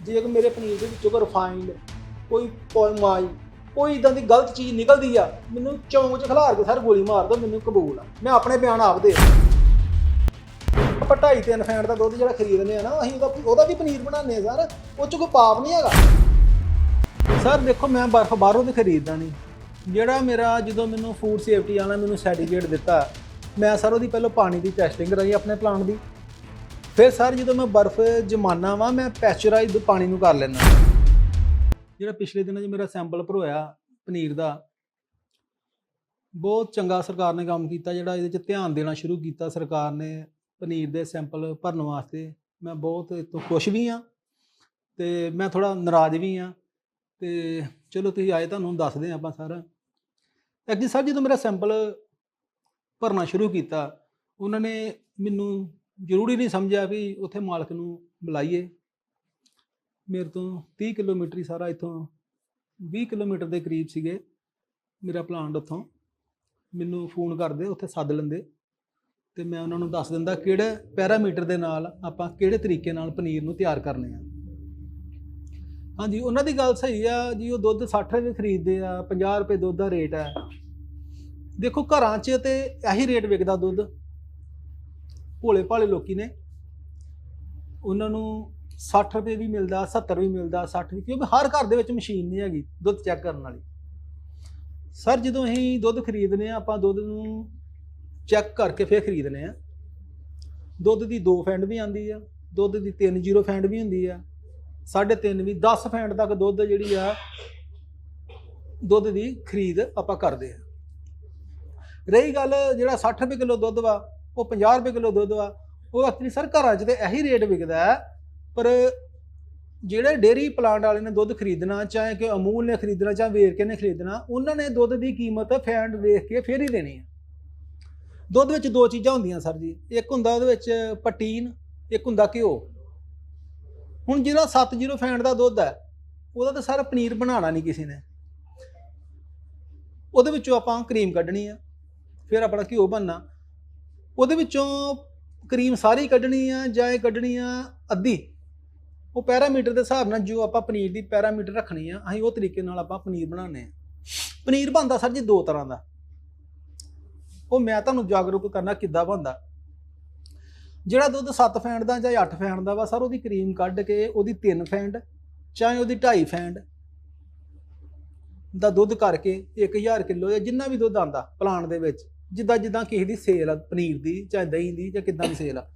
ਜੇ ਕੋਈ ਮੇਰੇ ਪਨੀਰ ਦੇ ਵਿੱਚੋਂ ਕੋਈ ਰਿਫਾਈਨਡ ਕੋਈ ਮਾਈ, ਕੋਈ ਇਦਾਂ ਦੀ ਗਲਤ ਚੀਜ਼ ਨਿਕਲਦੀ ਆ, ਮੈਨੂੰ ਚੌਂਕ 'ਚ ਖਿਲਾਰ ਕੇ ਸਰ ਗੋਲੀ ਮਾਰ ਦੋ, ਮੈਨੂੰ ਕਬੂਲ ਆ। ਮੈਂ ਆਪਣੇ ਬਿਆਨ ਆਪ ਦੇ ਆਪਾਂ ਢਾਈ ਤਿੰਨ ਫੈਂਟ ਦਾ ਦੁੱਧ ਜਿਹੜਾ ਖਰੀਦਦੇ ਆ ਨਾ, ਅਸੀਂ ਉਹਦਾ ਉਹਦਾ ਵੀ ਪਨੀਰ ਬਣਾਉਂਦੇ ਆ ਸਰ, ਉਹ 'ਚ ਕੋਈ ਪਾਪ ਨਹੀਂ ਹੈਗਾ। ਸਰ, ਦੇਖੋ, ਮੈਂ ਬਰਫ਼ ਬਾਹਰੋਂ ਤੇ ਖਰੀਦਦਾ ਨਹੀਂ। ਜਿਹੜਾ ਮੇਰਾ ਜਦੋਂ ਮੈਨੂੰ ਫੂਡ ਸੇਫਟੀ ਵਾਲਾ ਮੈਨੂੰ ਸਰਟੀਫਿਕੇਟ ਦਿੱਤਾ, ਮੈਂ ਸਰ ਉਹਦੀ ਪਹਿਲਾਂ ਪਾਣੀ ਦੀ ਟੈਸਟਿੰਗ ਕਰਾਈ ਆਪਣੇ ਪਲਾਂਟ ਦੀ। ਫਿਰ ਸਰ ਜਦੋਂ ਮੈਂ ਬਰਫ਼ ਜਮਾਨਾ ਵਾ, ਮੈਂ ਪੈਸਚਰਾਈਜ਼ਡ ਪਾਣੀ ਨੂੰ ਕਰ ਲੈਂਦਾ ਜਿਹੜਾ ਪਿਛਲੇ ਦਿਨਾਂ 'ਚ ਮੇਰਾ ਸੈਂਪਲ ਭਰੋਇਆ ਪਨੀਰ ਦਾ, ਬਹੁਤ ਚੰਗਾ ਸਰਕਾਰ ਨੇ ਕੰਮ ਕੀਤਾ, ਜਿਹੜਾ ਇਹਦੇ 'ਚ ਧਿਆਨ ਦੇਣਾ ਸ਼ੁਰੂ ਕੀਤਾ ਸਰਕਾਰ ਨੇ ਪਨੀਰ ਦੇ ਸੈਂਪਲ ਭਰਨ ਵਾਸਤੇ। ਮੈਂ ਬਹੁਤ ਇਹ ਖੁਸ਼ ਵੀ ਹਾਂ ਤੇ ਮੈਂ ਥੋੜਾ ਨਾਰਾਜ਼ ਵੀ ਹਾਂ ਤੇ ਚਲੋ ਤੁਸੀਂ ਆਏ ਤੁਹਾਨੂੰ ਦੱਸਦੇ ਹਾਂ ਆਪਾਂ ਸਾਰਾ। ਐਕਚੁਅਲੀ ਸਰ ਜਦੋਂ ਮੇਰਾ ਸੈਂਪਲ ਭਰਨਾ ਸ਼ੁਰੂ ਕੀਤਾ, ਉਹਨਾਂ ਨੇ ਮੈਨੂੰ ਜ਼ਰੂਰੀ ਨਹੀਂ ਸਮਝਿਆ ਵੀ ਉੱਥੇ ਮਾਲਕ ਨੂੰ ਬੁਲਾਈਏ। ਮੇਰੇ ਤੋਂ 30 ਕਿਲੋਮੀਟਰ ਹੀ ਸਾਰਾ ਇੱਥੋਂ 20 ਕਿਲੋਮੀਟਰ ਦੇ ਕਰੀਬ ਸੀਗੇ ਮੇਰਾ ਪਲਾਂਟ ਉੱਥੋਂ। ਮੈਨੂੰ ਫੋਨ ਕਰਦੇ, ਉੱਥੇ ਸੱਦ ਲੈਂਦੇ ਤੇ ਮੈਂ ਉਹਨਾਂ ਨੂੰ ਦੱਸ ਦਿੰਦਾ ਕਿਹੜੇ ਪੈਰਾਮੀਟਰ ਦੇ ਨਾਲ ਆਪਾਂ ਕਿਹੜੇ ਤਰੀਕੇ ਨਾਲ ਪਨੀਰ ਨੂੰ ਤਿਆਰ ਕਰਨੇ ਆ। ਹਾਂਜੀ, ਉਹਨਾਂ ਦੀ ਗੱਲ ਸਹੀ ਆ ਜੀ, ਉਹ ਦੁੱਧ 60 ਰੁਪਏ ਖਰੀਦਦੇ ਆ 50 ਰੁਪਏ ਦੁੱਧ ਦਾ ਰੇਟ ਹੈ ਦੇਖੋ ਘਰਾਂ 'ਚ ਤੇ ਇਹੀ ਰੇਟ ਵਿਕਦਾ ਦੁੱਧ। ਭੋਲੇ ਭਾਲੇ ਲੋਕੀ ਨੇ, ਉਹਨਾਂ ਨੂੰ 60 ਰੁਪਏ ਵੀ ਮਿਲਦਾ 70 ਵੀ ਮਿਲਦਾ 60 ਵੀ, ਕਿਉਂਕਿ ਹਰ ਘਰ ਦੇ ਵਿੱਚ ਮਸ਼ੀਨ ਨਹੀਂ ਹੈਗੀ ਦੁੱਧ ਚੈੱਕ ਕਰਨ ਵਾਲੀ। ਸਰ, ਜਦੋਂ ਅਸੀਂ ਦੁੱਧ ਖਰੀਦਨੇ ਆ, ਆਪਾਂ ਦੁੱਧ ਨੂੰ ਚੈੱਕ ਕਰਕੇ ਫੇਰ ਖਰੀਦਨੇ ਆ। ਦੁੱਧ ਦੀ 2 ਫੈਂਡ ਵੀ ਆਂਦੀ ਆ, ਦੁੱਧ ਦੀ 3 ਜ਼ੀਰੋ ਫੈਂਡ ਵੀ ਹੁੰਦੀ ਆ, ਸਾਢੇ ਤਿੰਨ ਵੀ 10 ਫੈਂਡ ਤੱਕ ਦੁੱਧ ਜਿਹੜੀ ਆ, ਦੁੱਧ ਦੀ ਖਰੀਦ ਆਪਾਂ ਕਰਦੇ ਆ। ਰਹੀ ਗੱਲ ਜਿਹੜਾ 60 ਰੁਪਏ ਕਿਲੋ ਦੁੱਧ ਵਾ ਉਹ 50 ਰੁਪਏ ਕਿਲੋ ਦੁੱਧ ਵਾ, ਉਹ ਐਕਚੁਅਲੀ ਸਰ ਘਰਾਂ 'ਚ ਤੇ ਇਹੀ ਰੇਟ ਵਿਕਦਾ ਪਰ ਜਿਹੜੇ ਡੇਰੀ ਪਲਾਂਟ ਵਾਲੇ ਨੇ ਦੁੱਧ ਖਰੀਦਣਾ, ਚਾਹੇ ਕਿ ਅਮੂਲ ਨੇ ਖਰੀਦਣਾ, ਚਾਹੇ ਵੇਰਕੇ ਨੇ ਖਰੀਦਣਾ, ਉਹਨਾਂ ਨੇ ਦੁੱਧ ਦੀ ਕੀਮਤ ਫੈਂਡ ਵੇਖ ਕੇ ਫੇਰ ਹੀ ਦੇਣੀ ਹੈ। ਦੁੱਧ ਵਿੱਚ ਦੋ ਚੀਜ਼ਾਂ ਹੁੰਦੀਆਂ ਸਰ ਜੀ। ਇੱਕ ਹੁੰਦਾ ਉਹਦੇ ਵਿੱਚ ਪਟੀਨ ਇੱਕ ਹੁੰਦਾ ਘਿਓ। ਹੁਣ ਜਿਹੜਾ 70 ਫੈਂਡ ਦਾ ਦੁੱਧ ਹੈ, ਉਹਦਾ ਤਾਂ ਸਾਰਾ ਪਨੀਰ ਬਣਾਉਣਾ ਨਹੀਂ ਕਿਸੇ ਨੇ। ਉਹਦੇ ਵਿੱਚੋਂ ਆਪਾਂ ਕਰੀਮ ਕੱਢਣੀ ਆ, ਫਿਰ ਆਪਣਾ ਘਿਓ ਬਣਨਾ। ਉਹਦੇ ਵਿੱਚੋਂ ਕਰੀਮ ਸਾਰੀ ਕੱਢਣੀ ਆ ਜਾਂ ਇਹ ਕੱਢਣੀ ਆ ਅੱਧੀ? ਉਹ ਪੈਰਾਮੀਟਰ ਦੇ ਹਿਸਾਬ ਨਾਲ ਜੋ ਆਪਾਂ ਪਨੀਰ ਦੀ ਪੈਰਾਮੀਟਰ ਰੱਖਣੀ ਆ, ਅਸੀਂ ਉਹ ਤਰੀਕੇ ਨਾਲ ਆਪਾਂ ਪਨੀਰ ਬਣਾਉਂਦੇ ਆ। ਪਨੀਰ ਬਣਦਾ ਸਰ ਜੀ ਦੋ ਤਰ੍ਹਾਂ ਦਾ। ਉਹ ਮੈਂ ਤੁਹਾਨੂੰ ਜਾਗਰੂਕ ਕਰਨਾ ਕਿੱਦਾਂ ਬਣਦਾ। ਜਿਹੜਾ ਦੁੱਧ 7 ਫੈਂਡ ਦਾ ਜਾਂ 8 ਫੈਂਡ ਦਾ ਵਾ ਸਰ, ਉਹਦੀ ਕਰੀਮ ਕੱਢ ਕੇ ਉਹਦੀ 3 ਫੈਂਡ ਚਾਹੇ ਉਹਦੀ 2.5 ਫੈਂਡ ਦਾ ਦੁੱਧ ਕਰਕੇ 1000 ਕਿਲੋ ਜਾਂ ਜਿੰਨਾ ਵੀ ਦੁੱਧ ਆਂਦਾ ਪਲਾਂਟ ਦੇ ਵਿੱਚ ਜਿੱਦਾਂ ਜਿੱਦਾਂ ਕਿਸੇ ਦੀ ਸੇਲ ਆ, ਪਨੀਰ ਦੀ ਜਾਂ ਦਹੀਂ ਦੀ ਜਾਂ ਕਿੱਦਾਂ ਦੀ ਸੇਲ ਆ।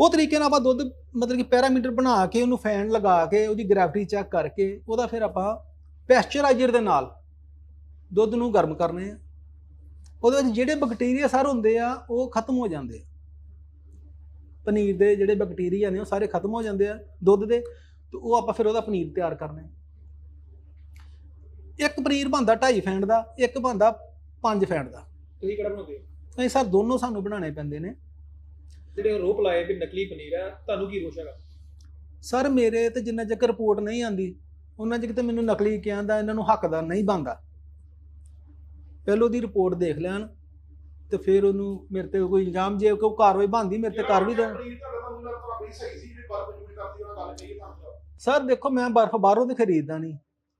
ਉਹ ਤਰੀਕੇ ਨਾਲ ਆਪਾਂ ਦੁੱਧ ਮਤਲਬ ਕਿ ਪੈਰਾਮੀਟਰ ਬਣਾ ਕੇ ਉਹਨੂੰ ਫੈਨ ਲਗਾ ਕੇ ਉਹਦੀ ਗ੍ਰੈਵਿਟੀ ਚੈੱਕ ਕਰਕੇ ਉਹਦਾ ਫਿਰ ਆਪਾਂ ਪੈਸਚਰਾਈਜ਼ਰ ਦੇ ਨਾਲ ਦੁੱਧ ਨੂੰ ਗਰਮ ਕਰਨੇ ਆ। ਉਹਦੇ ਵਿੱਚ ਜਿਹੜੇ ਬੈਕਟੀਰੀਆ ਸਰ ਹੁੰਦੇ ਆ, ਉਹ ਖਤਮ ਹੋ ਜਾਂਦੇ ਆ। ਪਨੀਰ ਦੇ ਜਿਹੜੇ ਬੈਕਟੀਰੀਆ ਨੇ, ਉਹ ਸਾਰੇ ਖਤਮ ਹੋ ਜਾਂਦੇ ਆ ਦੁੱਧ ਦੇ, ਤੇ ਉਹ ਆਪਾਂ ਫਿਰ ਉਹਦਾ ਪਨੀਰ ਤਿਆਰ ਕਰਨਾ ਇੱਕ ਪਨੀਰ ਬਣਦਾ 2.5 ਫੈਂਡ ਦਾ, ਇੱਕ ਬਣਦਾ 5 ਫੈਂਡ ਦਾ। ਤੁਸੀਂ ਕਿਹੜਾ ਬਣਾਉਂਦੇ ਹੋ? ਨਹੀਂ ਸਰ ਦੋਨੋਂ ਸਾਨੂੰ ਬਣਾਉਣੇ ਪੈਂਦੇ ਨੇ। ਜਿਹੜੇ ਰੋਪ ਲਾਏ ਵੀ ਨਕਲੀ ਪਨੀਰ ਹੈ ਤੁਹਾਨੂੰ ਕੀ ਰੋਸ਼ ਹੈਗਾ? ਸਰ ਮੇਰੇ ਤੇ ਜਿੰਨਾ ਚਿਰ ਰਿਪੋਰਟ ਨਹੀਂ ਆਂਦੀ ਉਹਨਾਂ ਚਿਰ ਤੇ ਮੈਨੂੰ ਨਕਲੀ ਕਿਹਾ ਦਾ ਇਹਨਾਂ ਨੂੰ ਹੱਕਦਾਰ ਨਹੀਂ ਬਣਦਾ। ਪਹਿਲੋਂ ਦੀ ਰਿਪੋਰਟ ਦੇਖ ਲੈਣ ਤੇ ਫਿਰ ਉਹਨੂੰ ਮੇਰੇ ਤੇ ਕੋਈ ਇਲਜ਼ਾਮ ਜੇ ਕੋਈ ਕਾਰਵਾਈ ਬਣਦੀ ਮੇਰੇ ਤੇ ਕਰ ਵੀ ਦੇਣ। ਸਰ ਦੇਖੋ ਮੈਂ ਬਰਫ਼ ਬਾਹਰੋਂ ਤੇ ਖਰੀਦਦਾ ਨਹੀਂ।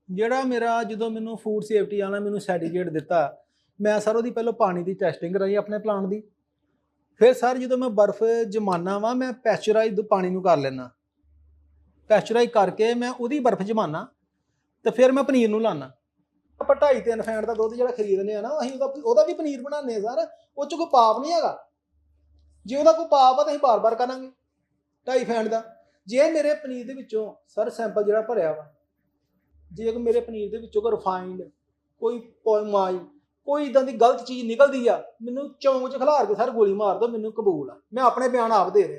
ਜਿਹੜਾ ਮੇਰਾ ਜਦੋਂ ਮੈਨੂੰ ਫੂਡ ਸੇਫਟੀ ਵਾਲਾ ਮੈਨੂੰ ਸਰਟੀਫਿਕੇਟ ਦਿੱਤਾ ਮੈਂ ਸਰ ਉਹਦੀ ਪਹਿਲਾਂ ਪਾਣੀ ਦੀ ਟੈਸਟਿੰਗ ਕਰਾਈ ਆਪਣੇ ਪਲਾਂਟ ਦੀ। ਫਿਰ ਸਰ ਜਦੋਂ ਮੈਂ ਬਰਫ਼ ਜਮਾਨਾ ਵਾ, ਮੈਂ ਪੈਸਚਰਾਈਜ਼ ਪਾਣੀ ਨੂੰ ਕਰ ਲੈਣਾ ਪੈਸਚਰਾਈਜ਼ ਕਰਕੇ ਮੈਂ ਉਹਦੀ ਬਰਫ਼ ਜਮਾਨਾ ਤੇ ਫਿਰ ਮੈਂ ਪਨੀਰ ਨੂੰ ਲਾਣਾ ਆਪਾਂ ਢਾਈ ਤਿੰਨ ਫੈਂਟ ਦਾ ਦੁੱਧ ਜਿਹੜਾ ਖਰੀਦਨੇ ਆ ਨਾ, ਅਸੀਂ ਉਹਦਾ ਉਹਦਾ ਵੀ ਪਨੀਰ ਬਣਾਉਂਦੇ ਆ ਸਰ। ਉਹ ਚ ਕੋਈ ਪਾਪ ਨਹੀਂ ਹੈਗਾ। ਜੇ ਉਹਦਾ ਕੋਈ ਪਾਪ ਆ ਤਾਂ ਅਸੀਂ ਬਾਰ-ਬਾਰ ਕਰਾਂਗੇ। ਢਾਈ ਫੈਂਟ ਦਾ। ਜੇ ਮੇਰੇ ਪਨੀਰ ਦੇ ਵਿੱਚੋਂ ਸਰ ਸੈਂਪਲ ਜਿਹੜਾ ਭਰਿਆ ਵਾ, ਜੇ ਕੋਈ ਮੇਰੇ ਪਨੀਰ ਦੇ ਵਿੱਚੋਂ ਕੋਈ ਰਿਫਾਈਨਡ ਕੋਈ ਪੋਇਮਾਈ ਕੋਈ ਇਦਾਂ ਦੀ ਗਲਤ ਚੀਜ਼ ਨਿਕਲਦੀ ਆ, ਮੈਨੂੰ ਚੌਂਕ 'ਚ ਖਿਲਾਰ ਕੇ ਸਰ ਗੋਲੀ ਮਾਰ ਦੋ, ਮੈਨੂੰ ਕਬੂਲ ਆ। ਮੈਂ ਆਪਣੇ ਬਿਆਨ ਆਪ ਦੇ ਰਿਹਾ।